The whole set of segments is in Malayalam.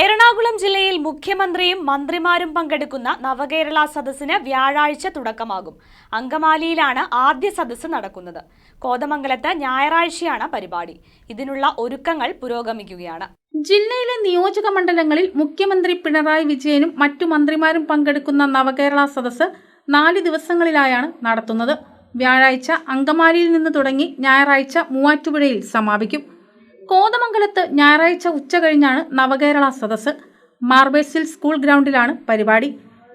എറണാകുളം ജില്ലയിൽ മുഖ്യമന്ത്രിയും മന്ത്രിമാരും പങ്കെടുക്കുന്ന നവകേരള സദസ്സിന് വ്യാഴാഴ്ച തുടക്കമാകും. അങ്കമാലിയിലാണ് ആദ്യ സദസ്സ് നടക്കുന്നത്. കോതമംഗലത്ത് ഞായറാഴ്ചയാണ് പരിപാടി. ഇതിനുള്ള ഒരുക്കങ്ങൾ പുരോഗമിക്കുകയാണ്. ജില്ലയിലെ നിയോജക മണ്ഡലങ്ങളിൽ മുഖ്യമന്ത്രി പിണറായി വിജയനും മറ്റു മന്ത്രിമാരും പങ്കെടുക്കുന്ന നവകേരള സദസ്സ് നാല് ദിവസങ്ങളിലായാണ് നടത്തുന്നത്. വ്യാഴാഴ്ച അങ്കമാലിയിൽ നിന്ന് തുടങ്ങി ഞായറാഴ്ച മൂവാറ്റുപുഴയിൽ സമാപിക്കും. കോതമംഗലത്ത് ഞായറാഴ്ച ഉച്ച കഴിഞ്ഞാണ് നവകേരള സദസ്സ്. മാർബേഴ്സിൽ സ്കൂൾ ഗ്രൗണ്ടിലാണ് പരിപാടി.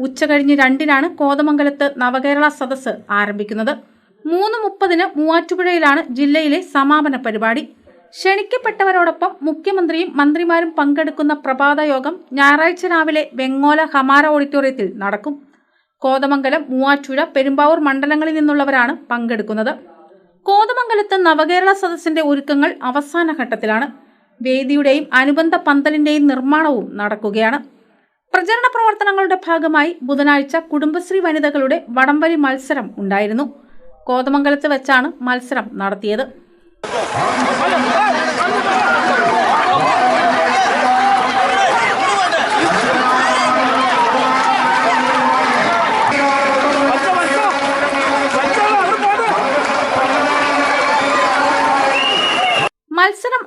ഉച്ച കഴിഞ്ഞ് രണ്ടിനാണ് കോതമംഗലത്ത് നവകേരള സദസ് ആരംഭിക്കുന്നത്. മൂന്ന് മുപ്പതിന് മൂവാറ്റുപുഴയിലാണ് ജില്ലയിലെ സമാപന പരിപാടി. ക്ഷണിക്കപ്പെട്ടവരോടൊപ്പം മുഖ്യമന്ത്രിയും മന്ത്രിമാരും പങ്കെടുക്കുന്ന പ്രഭാതയോഗം ഞായറാഴ്ച രാവിലെ വെങ്ങോല ഹമാര ഓഡിറ്റോറിയത്തിൽ നടക്കും. കോതമംഗലം മൂവാറ്റുപുഴ പെരുമ്പാവൂർ മണ്ഡലങ്ങളിൽ നിന്നുള്ളവരാണ് പങ്കെടുക്കുന്നത്. കോതമംഗലത്ത് നവകേരള സദസ്സിന്റെ ഒരുക്കങ്ങൾ അവസാന ഘട്ടത്തിലാണ്. വേദിയുടെയും അനുബന്ധ പന്തലിന്റെയും നിർമ്മാണവും നടക്കുകയാണ്. പ്രചരണ പ്രവർത്തനങ്ങളുടെ ഭാഗമായി ബുധനാഴ്ച കുടുംബശ്രീ വനിതകളുടെ വടംവലി മത്സരം ഉണ്ടായിരുന്നു. കോതമംഗലത്ത് വെച്ചാണ് മത്സരം നടത്തിയത്.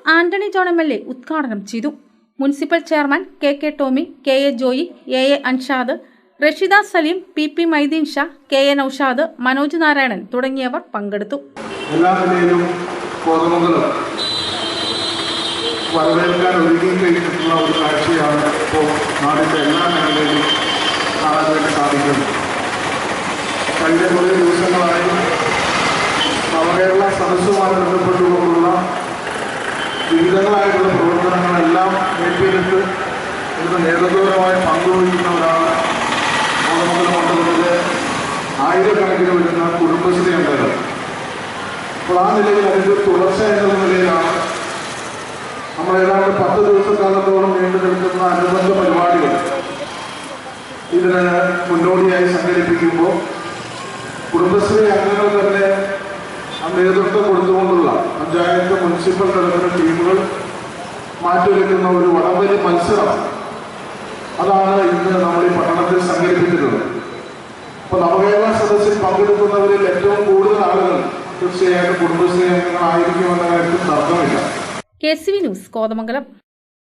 Antony John M L A ഉദ്ഘാടനം ചെയ്തു. Municipal chairman K K Tomy K A Joy A A Anshad Rashida Salim P P Maideen Shah K A Naushad Manoj Narayanan തുടങ്ങിയവർ പങ്കെടുത്തു. ഒരു എല്ലാ കഴിഞ്ഞ കുറേ ദിവസങ്ങളായി നവകേരള സദസ്സുമായി ബന്ധപ്പെട്ടുകൊണ്ടുള്ള വിവിധങ്ങളായിട്ടുള്ള പ്രവർത്തനങ്ങളെല്ലാം ഏറ്റെടുത്ത് ഇവിടുത്തെ നേതൃത്വപരമായി പങ്കുവഹിക്കുന്നവരാണ് കോതമംഗലം മണ്ഡലത്തിലെ ആയിരക്കണക്കിന് വരുന്ന കുടുംബശ്രീ അംഗങ്ങൾ അപ്പോൾ ആ നിലയിൽ അതിന്റെ തുടർച്ച എന്നുള്ള നിലയിലാണ് നമ്മൾ ഏതാണ്ട് പത്ത് ദിവസക്കാലത്തോളം നീണ്ടു നിൽക്കുന്ന അനുബന്ധ പരിപാടികൾ ഇതിന് മുന്നോടിയായി സംഘടിപ്പിക്കുമ്പോൾ കുടുംബശ്രീ അംഗങ്ങൾ തന്നെ നേതൃത്വം കൊടുത്തുകൊണ്ടുള്ള പഞ്ചായത്ത് മുനിസിപ്പൽ തലത്തിലെ ടീമുകൾ മാറ്റിവെക്കുന്ന ഒരു വടംവലി മത്സരം അതാണ് ഇന്ന് നമ്മൾ ഈ പട്ടണത്തിൽ സംഘടിപ്പിച്ചിട്ടുള്ളത്. അപ്പൊ നവകേരള സദസ്സിൽ പങ്കെടുക്കുന്നവരിൽ ഏറ്റവും കൂടുതൽ ആളുകൾ തീർച്ചയായിട്ടും കുടുംബശ്രീ അംഗങ്ങളായിരിക്കുമെന്ന കാര്യത്തിൽ തർക്കമില്ല. K C V news Kothamangalam.